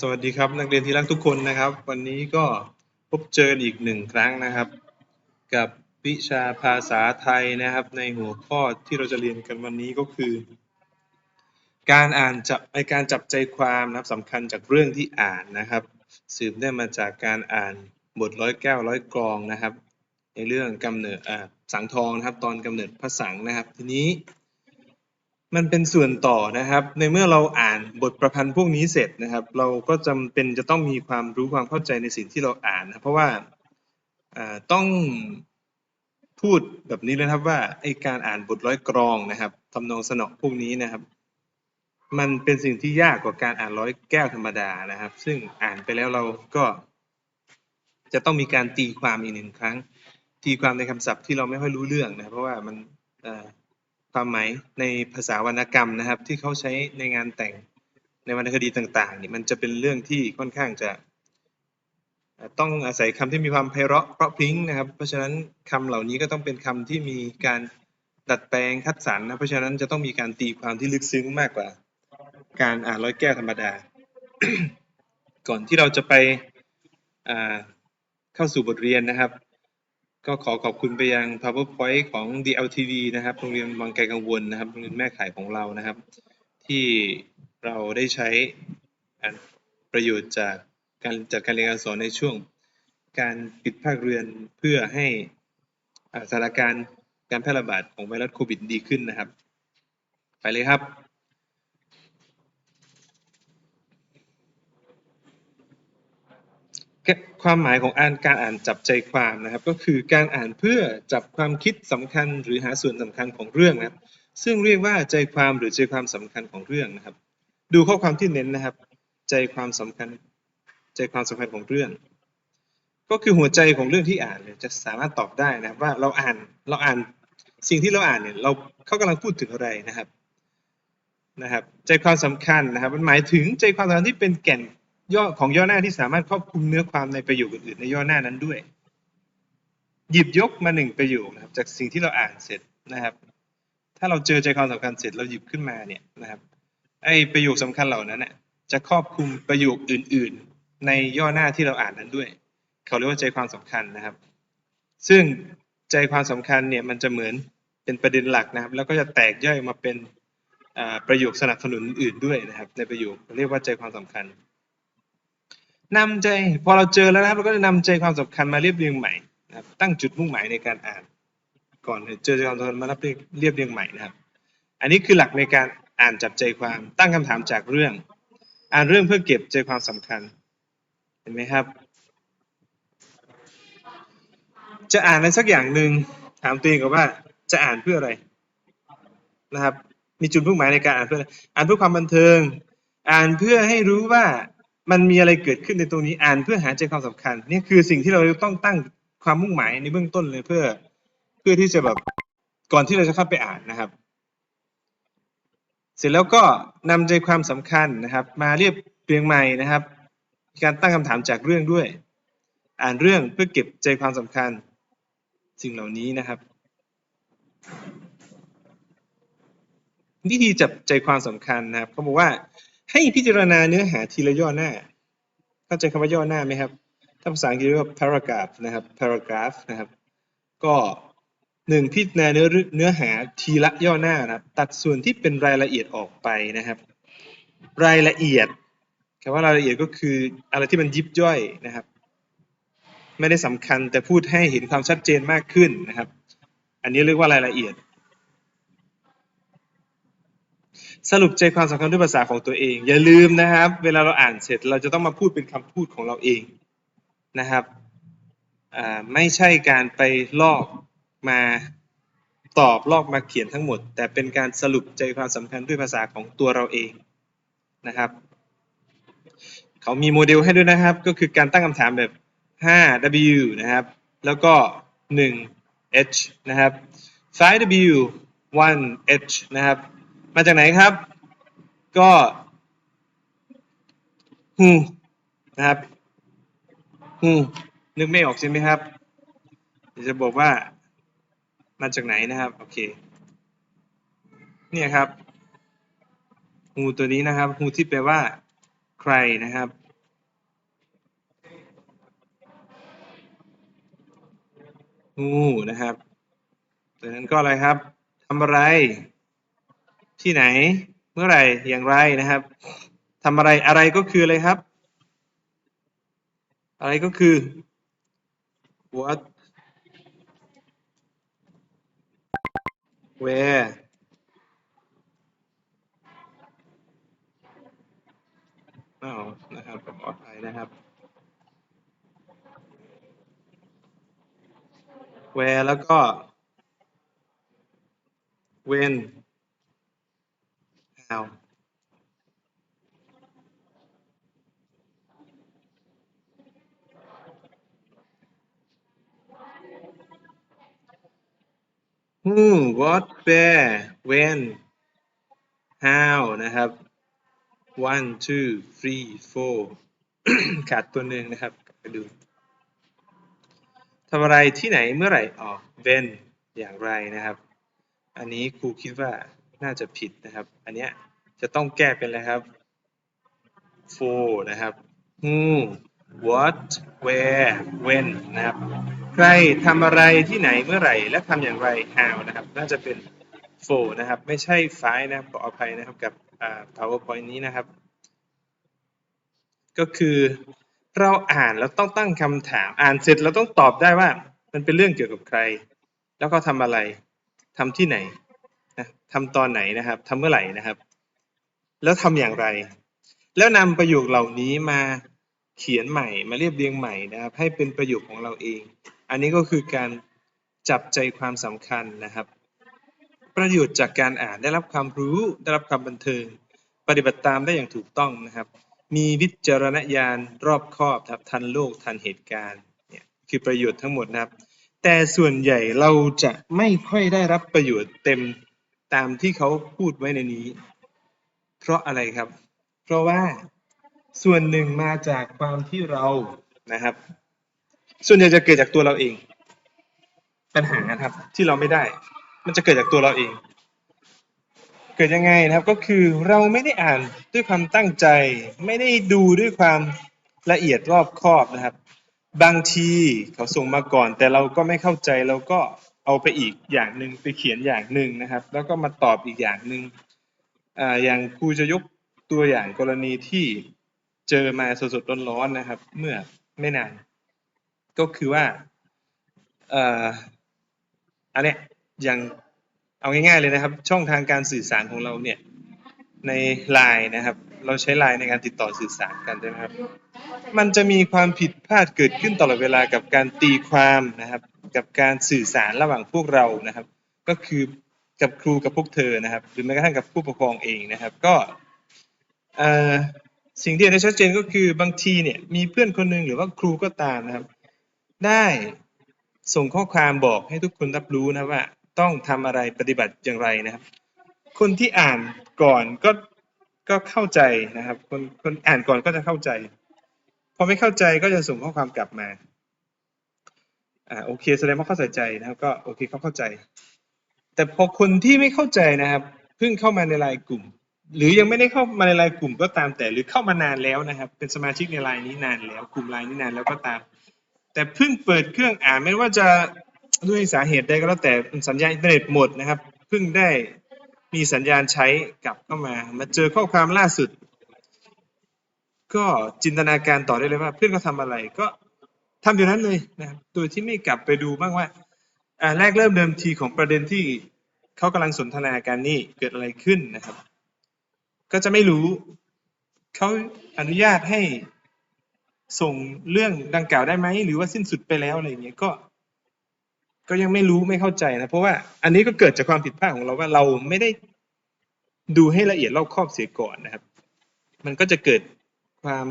สวัสดีครับนักเรียนที่รักทุกคนนะครับ วันนี้ก็พบเจออีกหนึ่งครั้งนะครับ กับวิชาภาษาไทยนะครับ ในหัวข้อที่เราจะเรียนกันวันนี้ก็คือ การอ่านจับในการจับใจความนะครับสำคัญจากเรื่องที่อ่านนะครับ สืบได้มาจากการอ่านบทร้อยแก้วร้อยกรองนะครับ ในเรื่องกำเนิดสังทองนะครับ ตอนกำเนิดพระสังนะครับ ทีนี้ มันเป็นส่วนต่อนะครับ ในเมื่อเราอ่านบทประพันธ์พวกนี้เสร็จนะครับ เราก็จำเป็นจะต้องมีความรู้ความเข้าใจในสิ่งที่เราอ่านนะเพราะว่าต้องพูดแบบนี้เลยนะครับว่าไอการอ่านบทร้อยกรองนะครับทำนองสนอพวกนี้นะครับ มันเป็นสิ่งที่ยากกว่าการอ่านร้อยแก้วธรรมดานะครับ ซึ่งอ่านไปแล้วเราก็ จะต้องมีการตีความอีกหนึ่งครั้ง ตีความในคำศัพท์ที่เราไม่ค่อยรู้เรื่องนะเพราะว่ามันอ ความหมายในภาษาวรรณกรรมนะครับ ที่เขาใช้ในงานแต่งในวรรณคดีต่างๆนี่มันจะเป็นเรื่องที่ค่อนข้างจะต้องอาศัยคำที่มีความไพเราะเพราะพริ้งนะครับ เพราะฉะนั้นคำเหล่านี้ก็ต้องเป็นคำที่มีการดัดแปลงคัดสรรนะเพราะฉะนั้นจะต้องมีการตีความที่ลึกซึ้งมากกว่า การอ่านร้อยแก้วธรรมดา ก่อนที่เราจะไปเข้าสู่บทเรียนนะครับ ก็ขอขอบคุณไปยัง PowerPoint ของ DLTV นะครับ โรงเรียนวังไกกังวลนะครับ โรงเรียนแม่ข่ายของเรานะครับ ที่เราได้ใช้ประโยชน์จากการจัดการเรียนการสอนในช่วงการปิดภาคเรียนเพื่อให้สถานการณ์การแพร่ระบาดของไวรัสโควิดดีขึ้นนะครับ ไปเลยครับ ความหมายของอ่านการอ่านจับใจความนะครับ ก็คือการอ่านเพื่อจับความคิดสำคัญ หรือหาส่วนสำคัญของเรื่องนะครับ ซึ่งเรียกว่าใจความหรือใจความสำคัญของเรื่องนะครับ ดูข้อความที่เน้นนะครับ ใจความสำคัญ ใจความสำคัญของเรื่อง ก็คือหัวใจของเรื่องที่อ่านเนี่ยจะสามารถตอบได้นะครับว่าเราอ่านเราอ่านสิ่งที่เราอ่านเนี่ยเราเขากำลังพูดถึงอะไรนะครับนะครับ ใจความสำคัญนะครับ มันหมายถึงใจความสำคัญที่เป็นแก่น ย่อของย่อหน้าที่สามารถครอบคลุมเนื้อความในประโยคอื่นๆในย่อหน้านั้นด้วย หยิบยกมาหนึ่งประโยคนะครับ จากสิ่งที่เราอ่านเสร็จนะครับ ถ้าเราเจอใจความสำคัญเสร็จเราหยิบขึ้นมาเนี่ยนะครับ ไอประโยคสำคัญเหล่านั้นน่ะจะครอบคลุมประโยคอื่น ๆ ในย่อหน้าที่เราอ่านนั้นด้วย เขาเรียกว่าใจความสำคัญนะครับ ซึ่งใจความสำคัญเนี่ยมันจะเหมือนเป็นประเด็นหลักนะครับ แล้วก็จะแตกย่อยมาเป็นประโยคสนับสนุนอื่นด้วยนะครับ ในประโยคเรียกว่าใจความสำคัญ นำใจพอเราเจอแล้วนะครับเราก็จะนำใจความสำคัญมาเรียบเรียงใหม่นะครับตั้งจุดมุ่งหมายในการอ่าน ก่อนเจอใจความสำคัญมารับเรียงเรียบเรียงใหม่นะครับ อันนี้คือหลักในการอ่านจับใจความตั้งคำถามจากเรื่อง อ่านเรื่องเพื่อเก็บใจความสำคัญเห็นไหมครับ จะอ่านอะไรสักอย่างหนึ่งถามตัวเองก่อนว่าจะอ่านเพื่ออะไรนะครับ มีจุดมุ่งหมายในการอ่านเพื่ออะไรอ่านเพื่อความบันเทิง อ่านเพื่อให้รู้ว่า มันมีอะไรเกิดขึ้นในตรงนี้อ่านเพื่อหาใจความสำคัญนี่คือสิ่งที่เราต้องตั้งความมุ่งหมายในเบื้องต้นเลยเพื่อ เพื่อที่จะแบบก่อนที่เราจะเข้าไปอ่านนะครับ เสร็จแล้วก็นำใจความสำคัญนะครับ มาเรียบเรียงใหม่นะครับมีการตั้งคำถามจากเรื่องด้วย อ่านเรื่องเพื่อเก็บใจความสำคัญ สิ่งเหล่านี้นะครับวิธีจับใจความสำคัญนะครับเขาบอกว่า ให้พิจารณาเนื้อหาทีละย่อหน้า เข้าใจคำว่าย่อหน้าไหมครับ ถ้าภาษาอังกฤษเรียกว่า paragraph นะครับ paragraph นะครับ ก็หนึ่งพิจารณาเนื้อเนื้อหาทีละย่อหน้านะครับ ตัดส่วนที่เป็นรายละเอียดออกไปนะครับ รายละเอียดคำว่ารายละเอียดก็คืออะไรที่มันยิบย่อยนะครับ ไม่ได้สำคัญแต่พูดให้เห็นความชัดเจนมากขึ้นนะครับ อันนี้เรียกว่ารายละเอียด สรุปใจความสำคัญด้วยภาษาของตัวเอง อย่าลืมนะครับ เวลาเราอ่านเสร็จเราจะต้องมาพูดเป็นคำพูดของเราเองนะครับไม่ใช่การไปลอกมาตอบลอกมาเขียนทั้งหมด แต่เป็นการสรุปใจความสำคัญด้วยภาษาของตัวเราเองนะครับ เขามีโมเดลให้ด้วยนะครับ ก็คือการตั้งคำถามแบบ 5W นะครับ แล้วก็ 1H นะครับ 5W 1H นะครับ มาจากไหนครับ ก็ who นะครับ who นึกไม่ออกใช่ไหมครับจะบอกว่า มาจากไหนนะครับ โอเค เนี่ยครับ who ตัวนี้นะครับ who ที่แปลว่า ใครนะครับงูนะครับจากนั้นก็อะไรครับทำอะไร ที่ไหน เมื่อไหร่อย่างไรนะครับทำอะไรอะไรก็คืออะไรครับ อะไรก็คือ what where อ้าวนะครับขออภัยนะครับ where แล้วก็ when how ฮู what where when how นะครับ one two three four ขาดตัวหนึ่งนะครับไปดูทำอะไรที่ไหนเมื่อไหร่ออก when อย่างไรนะครับ อันนี้ครูคิดว่าน่าจะผิดนะครับ อันเนี้ยจะต้องแก้เป็นอะไรครับ for นะครับ who what where when นะครับ ใครทำอะไรที่ไหนเมื่อไหร่ และทำอย่างไร how นะครับ น่าจะเป็น for นะครับ ไม่ใช่ five นะครับขออภัยนะครับกับ powerpoint นี้นะครับ ก็คือ เราอ่านแล้วต้องตั้งคำถาม อ่านเสร็จเราต้องตอบได้ว่า มันเป็นเรื่องเกี่ยวกับใคร แล้วก็ทำอะไรทำที่ไหนนะทำตอนไหนนะครับทำเมื่อไหร่นะครับ แล้วทำอย่างไร แล้วนำประโยคเหล่านี้มาเขียนใหม่ มาเรียบเรียงใหม่นะครับ ให้เป็นประโยคของเราเอง อันนี้ก็คือการจับใจความสำคัญนะครับ ประโยชน์จากการอ่านได้รับความรู้ได้รับความบันเทิง ปฏิบัติตามได้อย่างถูกต้องนะครับ มีวิจารณญาณรอบคอบครับทันโลกทันเหตุการณ์เนี่ยคือประโยชน์ทั้งหมดนะครับ แต่ส่วนใหญ่เราจะไม่ค่อยได้รับประโยชน์เต็มตามที่เขาพูดไว้ในนี้ เพราะอะไรครับ เพราะว่าส่วนหนึ่งมาจากความที่เรานะครับ ส่วนใหญ่จะเกิดจากตัวเราเอง ปัญหานะครับที่เราไม่ได้ มันจะเกิดจากตัวเราเอง เกิดยังไงนะครับก็คือเราไม่ได้อ่านด้วยความตั้งใจ ไม่ได้ดูด้วยความละเอียดรอบคอบนะครับ บางทีเขาส่งมาก่อน แต่เราก็ไม่เข้าใจเราก็เอาไปอีกอย่างหนึ่งไปเขียนอย่างหนึ่งนะครับ แล้วก็มาตอบอีกอย่างหนึ่งอ่าอย่างครูจะยกตัวอย่างกรณีที่เจอมาสดๆร้อนๆนะครับ เมื่อไม่นาน ก็คือว่าเอ่ออันเนี้ยอย่าง เอาง่ายๆเลยนะครับ ช่องทางการสื่อสารของเราเนี่ยในไลน์นะครับ เราใช้ไลน์ในการติดต่อสื่อสารกันใช่ไหมครับ มันจะมีความผิดพลาดเกิดขึ้นตลอดเวลากับการตีความนะครับ กับการสื่อสารระหว่างพวกเรานะครับ ก็คือกับครูกับพวกเธอนะครับ หรือแม้กระทั่งกับผู้ปกครองเองนะครับ ก็สิ่งที่เห็นได้ชัดเจนก็คือบางทีเนี่ยมีเพื่อนคนหนึ่งหรือว่าครูก็ตามนะครับ ได้ส่งข้อความบอกให้ทุกคนรับรู้นะว่า ต้องทำอะไรปฏิบัติอย่างไรนะครับ คนที่อ่านก่อนก็ก็เข้าใจนะครับ คนคนอ่านก่อนก็จะเข้าใจ พอไม่เข้าใจก็จะส่งข้อความกลับมาอ่าโอเคแสดงว่าเข้าใจนะครับ ก็โอเคเขาเข้าใจ แต่พอคนที่ไม่เข้าใจนะครับเพิ่งเข้ามาในไลน์กลุ่ม หรือยังไม่ได้เข้ามาในไลน์กลุ่มก็ตามแต่หรือเข้ามานานแล้วนะครับ เป็นสมาชิกในไลน์นี้นานแล้ว กลุ่มไลน์นี้นานแล้วก็ตาม แต่เพิ่งเปิดเครื่องอ่านไม่ว่าจะ ด้วยสาเหตุใดก็แล้วแต่สัญญาณอินเทอร์เน็ตหมดนะครับเพิ่งได้มีสัญญาณใช้กลับเข้ามา มาเจอข้อความล่าสุด ก็จินตนาการต่อได้เลยว่า เพื่อนเขาทำอะไรก็ทำอยู่นั้นเลยนะครับโดยที่ไม่กลับไปดูบ้างว่าอ่าแรกเริ่มเดิมทีของประเด็นที่เขากำลังสนทนาการนี่เกิดอะไรขึ้นนะครับ ก็จะไม่รู้เขาอนุญาตให้ส่งเรื่องดังกล่าวได้ไหมหรือว่าสิ้นสุดไปแล้วอะไรอย่างเงี้ยก็ ก็ยังไม่รู้ไม่เข้าใจนะ เพราะว่าอันนี้ก็เกิดจากความผิดพลาดของเราว่าเราไม่ได้ดูให้ละเอียดรอบคอบเสียก่อนนะครับ มันก็จะเกิดความ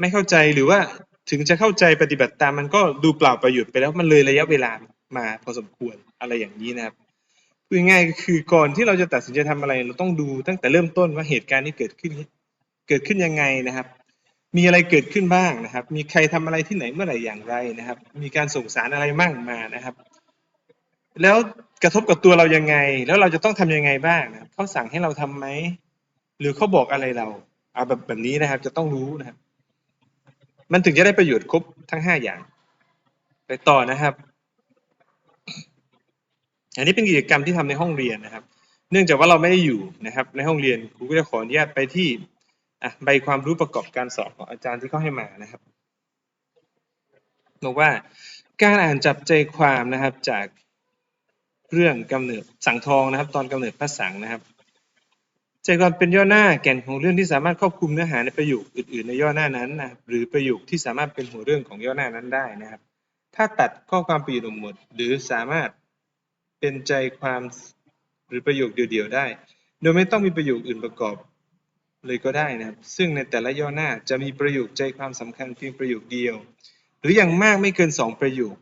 ไม่เข้าใจหรือว่าถึงจะเข้าใจปฏิบัติตามมันก็ดูเปล่าประโยชน์ไปแล้วมันเลยระยะเวลามาพอสมควรอะไรอย่างนี้นะครับพูดง่ายก็คือก่อนที่เราจะตัดสินใจทำอะไร เราต้องดูตั้งแต่เริ่มต้นว่าเหตุการณ์นี้เกิดขึ้น เกิดขึ้นยังไงนะครับ มีอะไรเกิดขึ้นบ้างนะครับ มีใครทำอะไรที่ไหนเมื่อไหร่อย่างไรนะครับ มีการส่งสารอะไรมั่งมานะครับ แล้วกระทบกับตัวเรายังไง แล้วเราจะต้องทำยังไงบ้างนะครับเขาสั่งให้เราทำไหมหรือเขาบอกอะไรเราเอาแบบแบบนี้นะครับ จะต้องรู้นะครับ มันถึงจะได้ประโยชน์ครบทั้งห้าอย่าง ไปต่อนะครับ อันนี้เป็นกิจกรรมที่ทำในห้องเรียนนะครับ เนื่องจากว่าเราไม่ได้อยู่นะครับ ในห้องเรียนครูก็จะขออนุญาตไปที่ อะใบความรู้ประกอบการสอบของอาจารย์ที่เขาให้มานะครับบอกว่าการอ่านจับใจความนะครับจากเรื่องกำเนิดสังทองนะครับ ตอนกำเนิดพระสังนะครับใจความเป็นย่อหน้าแก่นของเรื่องที่สามารถครอบคลุมเนื้อหาในประโยคอื่นๆในย่อหน้านั้นนะรหรือประโยคที่สามารถเป็นหัวเรื่องของย่อหน้านั้นได้นะครับ ถ้าตัดข้อความประโยคหมด หรือสามารถเป็นใจความหรือประโยคเดียวๆได้ โดยไม่ต้องมีประโยคอื่นประกอบ เลยก็ได้นะครับ ซึ่งในแต่ละย่อหน้าจะมีประโยคใจความสำคัญเพียงประโยคเดียว หรืออย่างมากไม่เกินสองประโยค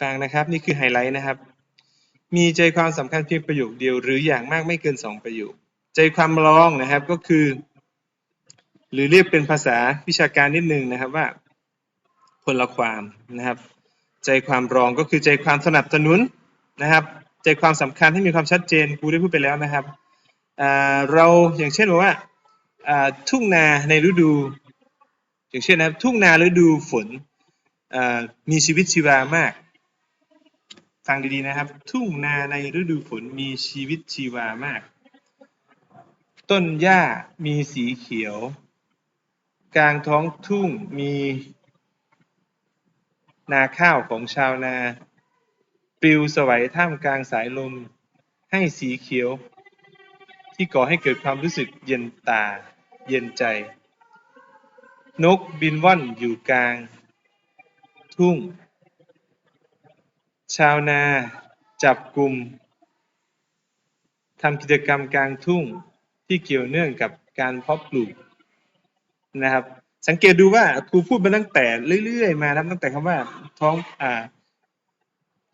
ฟังนะครับนี่คือไฮไลท์นะครับ มีใจความสำคัญเพียงประโยคเดียว หรืออย่างมากไม่เกินสองประโยค ใจความรองนะครับก็คือ หรือเรียกเป็นภาษาวิชาการนิดนึงนะครับว่าพลความนะครับ ใจความรองก็คือใจความสนับสนุนนะครับ ใจความสำคัญให้มีความชัดเจนครูได้พูดไปแล้วนะครับ เราอย่างเช่นว่าทุ่งนาในฤดู อย่างเช่นนะครับทุ่งนาฤดูฝนมีชีวิตชีวามาก ฟังดีๆนะครับ ทุ่งนาในฤดูฝนมีชีวิตชีวามาก ต้นหญ้ามีสีเขียว กลางท้องทุ่งมีนาข้าวของชาวนา ปลิวสวัยท่ามกลางสายลม ให้สีเขียว ที่ก่อให้เกิดความรู้สึกเย็นตา เย็นใจ นกบินว่อนอยู่กลาง ทุ่ง ชาวนาจับกลุ่มทำกิจกรรมกลางทุ่งที่เกี่ยวเนื่องกับการเพาะปลูกนะครับ สังเกตดูว่าครูพูดมาตั้งแต่เรื่อยๆมานะครับตั้งแต่คำว่าท้องอ่า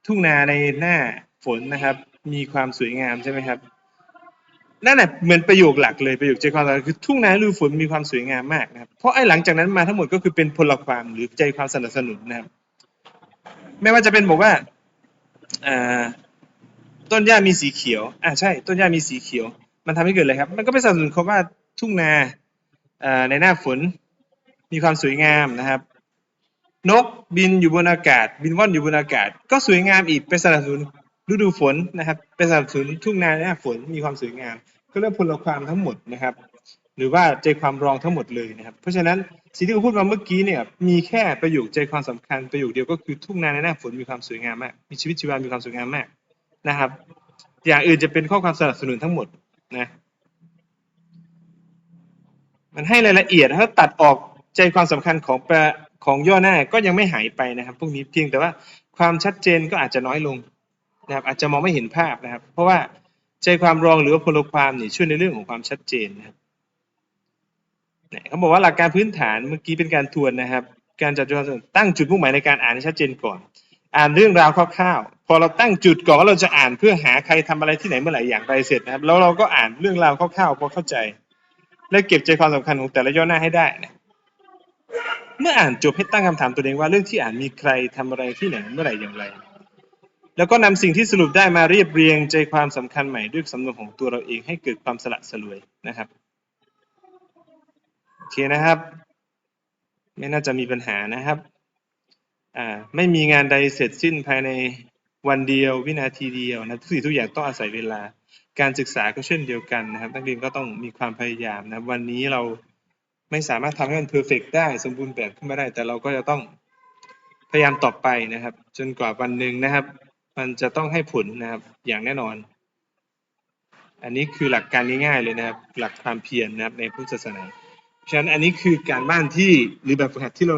ทุ่งนาในหน้าฝนนะครับ มีความสวยงามใช่ไหมครับ นั่นแหละเหมือนประโยคหลักเลยประโยคใจความหลักคือทุ่งนาฤดูฝนมีความสวยงามมากนะครับเพราะไอ้หลังจากนั้นมาทั้งหมดก็คือเป็นพลความหรือใจความสนับสนุนนะครับ ไม่ว่าจะเป็นบอกว่าต้นหญ้ามีสีเขียวอ่าใช่ ต้นหญ้ามีสีเขียว มันทำให้เกิดอะไรครับ มันก็ไปสนับสนุนคำว่าทุ่งนาในหน้าฝนมีความสวยงามนะครับ นกบินอยู่บนอากาศ บินว่อนอยู่บนอากาศ ก็สวยงามอีกเป็นสนับสนุน ฤดูฝนนะครับเป็นสนับสนุนทุ่งนาในหน้าฝนมีความสวยงาม ก็เรียกพลความทั้งหมดนะครับ หรือว่าใจความรองทั้งหมดเลยนะครับ เพราะฉะนั้นสิ่งที่ผมพูดมาเมื่อกี้เนี่ยมีแค่ประโยคใจความสำคัญประโยคเดียวก็คือทุ่งนาในหน้าฝนมีความสวยงามมาก มีชีวิตชีวามีความสวยงามมากนะครับ อย่างอื่นจะเป็นข้อความสนับสนุนทั้งหมดนะมันให้รายละเอียดถ้าตัดออกใจความสำคัญของของย่อหน้าก็ยังไม่หายไปนะครับ พวกนี้เพียงแต่ว่าความชัดเจนก็อาจจะน้อยลง นะครับอาจจะมองไม่เห็นภาพนะครับ เพราะว่าใจความรองหรือว่าพลความนี่ช่วยในเรื่องของความชัดเจนนะครับเขาบอกว่าหลักการพื้นฐานเมื่อกี้เป็นการทวนนะครับ การจัดจุดตั้งจุดมุ่งหมายในการอ่านให้ชัดเจนก่อน อ่านเรื่องราวคร่าวๆพอเราตั้งจุดก่อนว่าเราจะอ่านเพื่อหาใครทำอะไรที่ไหนเมื่อไหร่อย่างไรเสร็จนะครับ แล้วเราก็อ่านเรื่องราวคร่าวๆพอเข้าใจ และเก็บใจความสำคัญของแต่ละย่อหน้าให้ได้นะเมื่ออ่านจบให้ตั้งคำถามตัวเองว่าเรื่องที่อ่านมีใครทำอะไรที่ไหนเมื่อไหร่อย่างไร แล้วก็นำสิ่งที่สรุปได้มาเรียบเรียงใจความสำคัญใหม่ด้วยสำนวนของตัวเราเองให้เกิดความสละสลวยนะครับโอเคนะครับ ไม่น่าจะมีปัญหานะครับอ่าไม่มีงานใดเสร็จสิ้นภายในวันเดียววินาทีเดียวนะทุกสิ่งทุกอย่างต้องอาศัยเวลา การศึกษาก็เช่นเดียวกันนะครับนักเรียนก็ต้องมีความพยายามนะครับวันนี้เราไม่สามารถทำให้มันเพอร์เฟกได้สมบูรณ์แบบขึ้นมาได้ แต่เราก็จะต้องพยายามต่อไปนะครับ จนกว่าวันหนึ่งนะครับ มันจะต้องให้ผลนะครับอย่างแน่นอน อันนี้คือหลักการง่ายๆเลยนะครับ หลักความเพียรนะครับในพุทธศาสนาเพราะฉะนั้นอันนี้คือการบ้านที่หรือแบบฝึกหัดที่เรา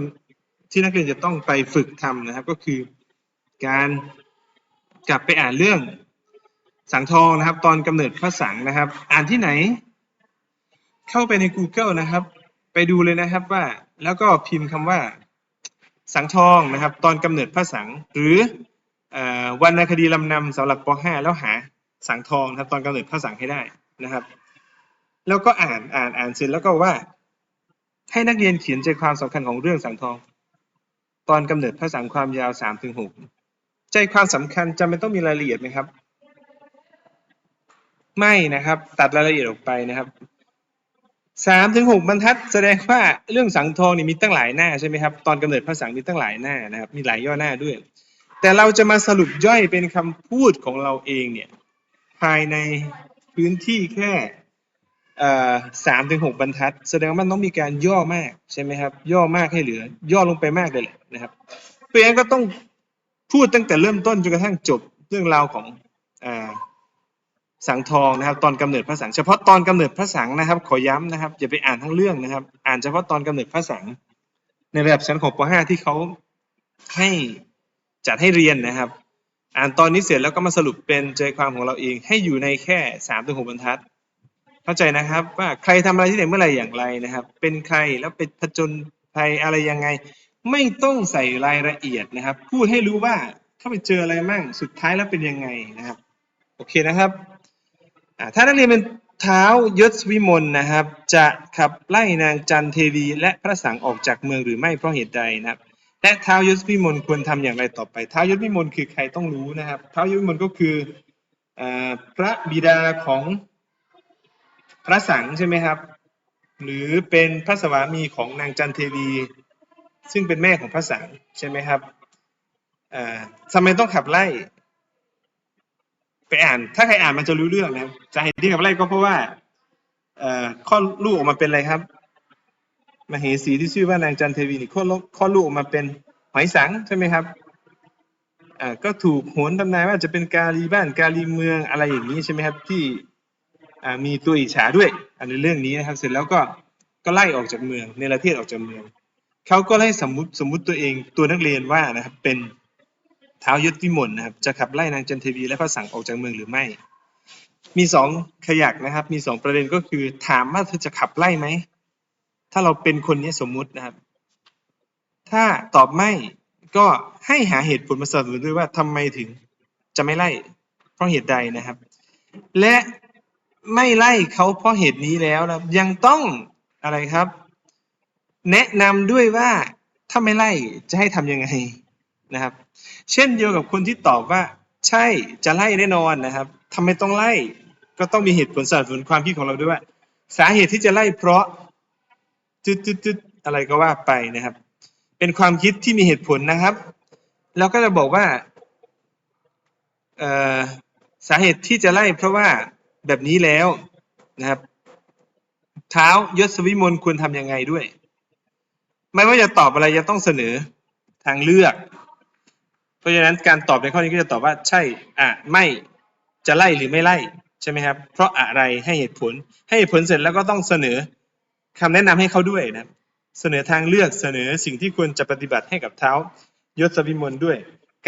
ที่นักเรียนจะต้องไปฝึกทำนะครับ ก็คือการกลับไปอ่านเรื่องสังทองนะครับ ตอนกำเนิดพระสังนะครับ อ่านที่ไหน เข้าไปใน Google นะครับ ไปดูเลยนะครับว่า แล้วก็พิมพ์คำว่าสังทองนะครับ ตอนกำเนิดพระสังหรือ วรรณคดีลำนำสำหรับป .5 แล้วหาสังทองครับตอนกำเนิดพระสังให้ได้นะครับ แล้วก็อ่านอ่านอ่านเสร็จแล้วก็ว่า ให้นักเรียนเขียนใจความสำคัญของเรื่องสังทอง ตอนกำเนิดพระสังความยาวสามถึงหกใจความสำคัญจำเป็นต้องมีรายละเอียดไหมครับ ไม่นะครับ ตัดรายละเอียดออกไปนะครับสามถึงหกบรรทัด แสดงว่าเรื่องสังทองนี่มีตั้งหลายหน้าใช่ไหมครับ ตอนกำเนิดพระสังมีตั้งหลายหน้านะครับ มีหลายย่อหน้าด้วย แต่เราจะมาสรุปย่อยเป็นคำพูดของเราเองเนี่ยภายในพื้นที่แค่สามถึงหกบรรทัด แสดงว่ามันต้องมีการย่อมากใช่ไหมครับ ย่อมากให้เหลือ ย่อลงไปมากเลยแหละนะครับเพราะฉะนั้นก็ต้องพูดตั้งแต่เริ่มต้นจนกระทั่งจบเรื่องราวของอสังทองนะครับ ตอนกำเนิดพระสัง เฉพาะตอนกำเนิดพระสังนะครับ ขอย้ำนะครับอย่าไปอ่านทั้งเรื่องนะครับ อ่านเฉพาะตอนกำเนิดพระสัง ในระดับชั้นของป .5 ที่เขาให้ จัดให้เรียนนะครับ อ่านตอนนี้เสร็จแล้วก็มาสรุปเป็นใจความของเราเองให้อยู่ในแค่สามถึงหบรรทัด เข้าใจนะครับว่าใครทำอะไรที่ไหนเมื่อไหร่อย่างไรนะครับ เป็นใครแล้วเป็นผจญภัยอะไรยังไง ไม่ต้องใส่รายละเอียดนะครับ พูดให้รู้ว่าเข้าไปเจออะไรมั่งสุดท้ายแล้วเป็นยังไงนะครับ โอเคนะครับถ้านักเรียนเป็นเท้ายศวิมลนะครับ จะขับไล่นางจันเทวีและพระสังออกจากเมืองหรือไม่เพราะเหตุใดนะครับ และเท้ายศวิมลควรทำอย่างไรต่อไปเท้ายศวิมลคือใครต้องรู้นะครับเท้ายศวิมลก็คืออพระบิดาของพระสังใช่ไหมครับ หรือเป็นพระสวามีของนางจันเทวีซึ่งเป็นแม่ของพระสังใช่ไหมครับทำไมต้องขับไล่ ไปอ่าน ถ้าใครอ่านมันจะรู้เรื่องนะครับสาเหตุที่ขับไล่ก็เพราะว่าข้อลูกออกมาเป็นอะไรครับ มเหสีที่ชื่อว่านางจันเทวีนี่ข้อลูกข้อลูกออกมาเป็นหอยสังใช่ไหมครับอ่าก็ถูกโหนทำนายว่าจะเป็นกาลีบ้านกาลีเมืองอะไรอย่างนี้ใช่ไหมครับที่อ่ามีตัวอิจฉาด้วยอันในเรื่องนี้นะครับ เสร็จแล้วก็ก็ไล่ออกจากเมืองในประเทศออกจากเมืองเขาก็ให้สมมติสมมติตัวเองตัวนักเรียนว่านะครับเป็นท้าวยศวิมลนะครับจะขับไล่นางจันเทวีและพระสังออกจากเมืองหรือไม่ มีสองขยักนะครับ มีสองประเด็นก็คือถามว่าเธอจะขับไล่ไหม ถ้าเราเป็นคนนี้สมมุตินะครับ ถ้าตอบไม่ก็ให้หาเหตุผลมาสนับสนุนด้วยว่าทำไมถึงจะไม่ไล่ เพราะเหตุใดนะครับ และไม่ไล่เขาเพราะเหตุนี้แล้วนะยังต้องอะไรครับ แนะนำด้วยว่าถ้าไม่ไล่จะให้ทำยังไงนะครับ เช่นเดียวกับคนที่ตอบว่า ใช่จะไล่แน่นอนนะครับทำไมต้องไล่ ก็ต้องมีเหตุผลสนับสนุนความคิดของเราด้วยว่า สาเหตุที่จะไล่เพราะ จุดจุดจุดอะไรก็ว่าไปนะครับ เป็นความคิดที่มีเหตุผลนะครับ เราก็จะบอกว่าสาเหตุที่จะไล่เพราะว่าแบบนี้แล้วนะครับ เท้ายศวิมลควรทำยังไงด้วย ไม่ว่าจะตอบอะไรจะต้องเสนอทางเลือก เพราะฉะนั้นการตอบในข้อนี้ก็จะตอบว่าใช่อะไม่จะไล่หรือไม่ไล่ใช่ไหมครับ เพราะอะไรให้เหตุผลให้เหตุผลเสร็จแล้วก็ต้องเสนอ คำแนะนำให้เขาด้วยนะ เสนอทางเลือกเสนอสิ่งที่ควรจะปฏิบัติให้กับเท้ายศวิมลด้วย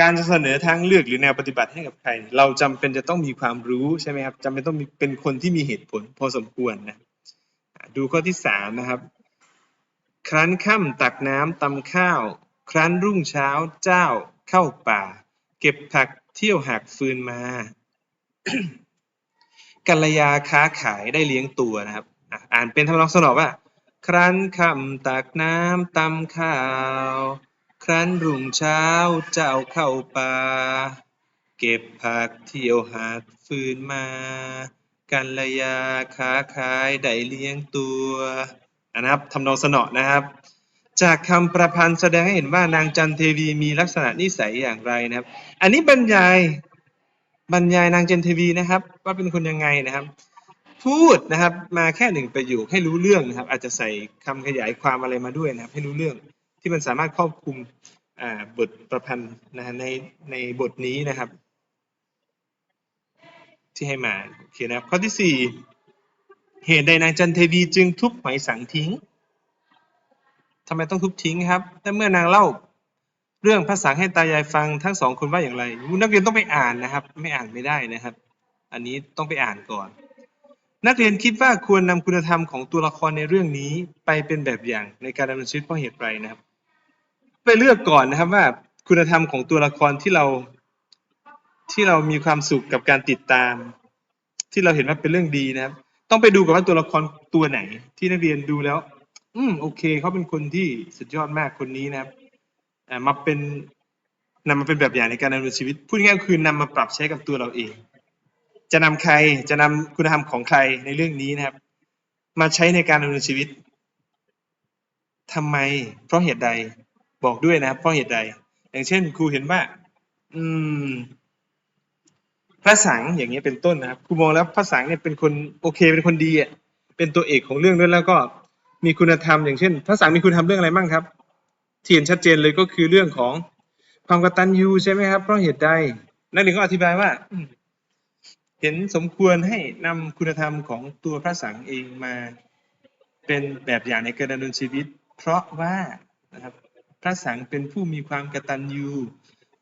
การจะเสนอทางเลือกหรือแนวปฏิบัติให้กับใคร เราจำเป็นจะต้องมีความรู้ใช่ไหมครับจำเป็นต้องมีเป็นคนที่มีเหตุผลพอสมควรนะอะดูข้อที่สามนะครับ ครั้นค่ำตักน้ำตำข้าว ครั้นรุ่งเช้าเจ้าเข้าป่า เก็บผักเที่ยวหักฟืนมากัลยาค้าขายได้เลี้ยงตัวนะครับ อ่านเป็นทำนองสนอว่า ครั้นค่ำตักน้ำตำข้าว ครั้นรุ่งเช้าเจ้าเข้าป่า เก็บผักเที่ยวหาฟืนมากัลยาค้าขายได้เลี้ยงตัวนะครับทำนองสนอนะครับ จากคำประพันธ์แสดงให้เห็นว่านางจันเทวีมีลักษณะนิสัยอย่างไรนะครับ อันนี้บรรยายบรรยายนางจันเทวีนะครับ ว่าเป็นคนยังไงนะครับ พูดนะครับ มาแค่หนึ่งประโยคให้รู้เรื่องนะครับ อาจจะใส่คำขยายความอะไรมาด้วยนะครับ ให้รู้เรื่องที่มันสามารถครอบคลุมบทประพันธ์นะฮะในในบทนี้นะครับ ที่ให้มาโอเคนะครับ ข้อที่สี่เหตุใดนางจันเทวีจึงทุบหอยสังทิ้งทำไมต้องทุบทิ้งครับแต่เมื่อนางเล่าเรื่องภาษาให้ตายายฟังทั้งสองคนว่าอย่างไร นักเรียนต้องไปอ่านนะครับ ไม่อ่านไม่ได้นะครับ อันนี้ต้องไปอ่านก่อน นักเรียนคิดว่าควรนำคุณธรรมของตัวละครในเรื่องนี้ไปเป็นแบบอย่างในการดำเนินชีวิตเพราะเหตุไรนะครับ ไปเลือกก่อนนะครับว่าคุณธรรมของตัวละครที่เราที่เรามีความสุขกับการติดตาม ที่เราเห็นว่าเป็นเรื่องดีนะครับ ต้องไปดูกับว่าตัวละครตัวไหน ที่นักเรียนดูแล้ว อืมโอเคเขาเป็นคนที่สุดยอดมากคนนี้นะครับมาเป็นนำมาเป็นแบบอย่างในการดำเนินชีวิตพูดง่ายๆคือนำมาปรับใช้กับตัวเราเอง จะนำใครจะนำคุณธรรมของใครในเรื่องนี้นะครับ มาใช้ในการดำเนินชีวิตทำไม เพราะเหตุใดบอกด้วยนะครับ เพราะเหตุใด อย่างเช่น ครูเห็นว่า อืม พระสังอย่างเงี้ยเป็นต้นนะครับครูมองแล้วพระสังเนี่ยเป็นคนโอเค เป็นคนดีอะเป็นตัวเอกของเรื่องด้วยแล้วก็มีคุณธรรม อย่างเช่น พระสังมีคุณธรรมเรื่องอะไรบ้างครับที่เห็นชัดเจนเลยก็คือเรื่องของความกตัญญูใช่ไหมครับ เพราะเหตุใดนักเรียนก็อธิบายว่า เห็นสมควรให้นำคุณธรรมของตัวพระสังเองมาเป็นแบบอย่างในการดำเนินชีวิต เพราะว่านะครับพระสังเป็นผู้มีความกตัญญู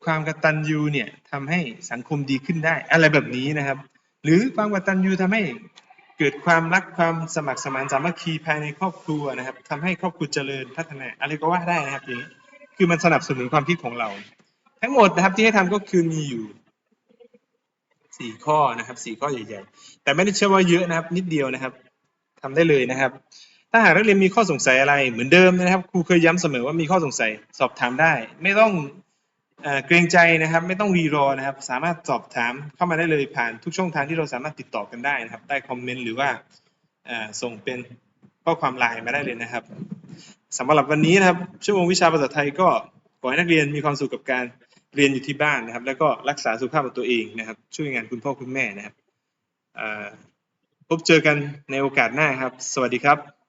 ความกตัญญูเนี่ยทำให้สังคมดีขึ้นได้ อะไรแบบนี้นะครับ หรือความกตัญญูทำให้เกิดความรักความสมัครสมานสามัคคีภายในครอบครัวนะครับทำให้ครอบครัวเจริญพัฒนาอะไรก็ว่าได้นะครับอย่างนี้คือมันสนับสนุนความคิดของเรา ทั้งหมดนะครับที่ให้ทำก็คือมีอยู่ สี่ข้อนะครับสี่ข้อใหญ่ ๆ แต่ไม่ได้เชื่อว่าเยอะนะครับ นิดเดียวนะครับทำได้เลยนะครับ ถ้าหากนักเรียนมีข้อสงสัยอะไรเหมือนเดิมนะครับครูเคยย้ำเสมอว่ามีข้อสงสัยสอบถามได้ ไม่ต้องเกรงใจนะครับ ไม่ต้องรีรอนะครับ สามารถสอบถามเข้ามาได้เลยผ่านทุกช่องทางที่เราสามารถติดต่อกันได้นะครับใต้คอมเมนต์หรือว่าส่งเป็นข้อความไลน์มาได้เลยนะครับสำหรับวันนี้นะครับ ชั่วโมงวิชาภาษาไทยก็ขอให้นักเรียนมีความสุขกับการ เรียนอยู่ที่บ้านนะครับ แล้วก็รักษาสุขภาพของตัวเองนะครับ ช่วยงานคุณพ่อคุณแม่นะครับพบเจอกันในโอกาสหน้าครับ สวัสดีครับ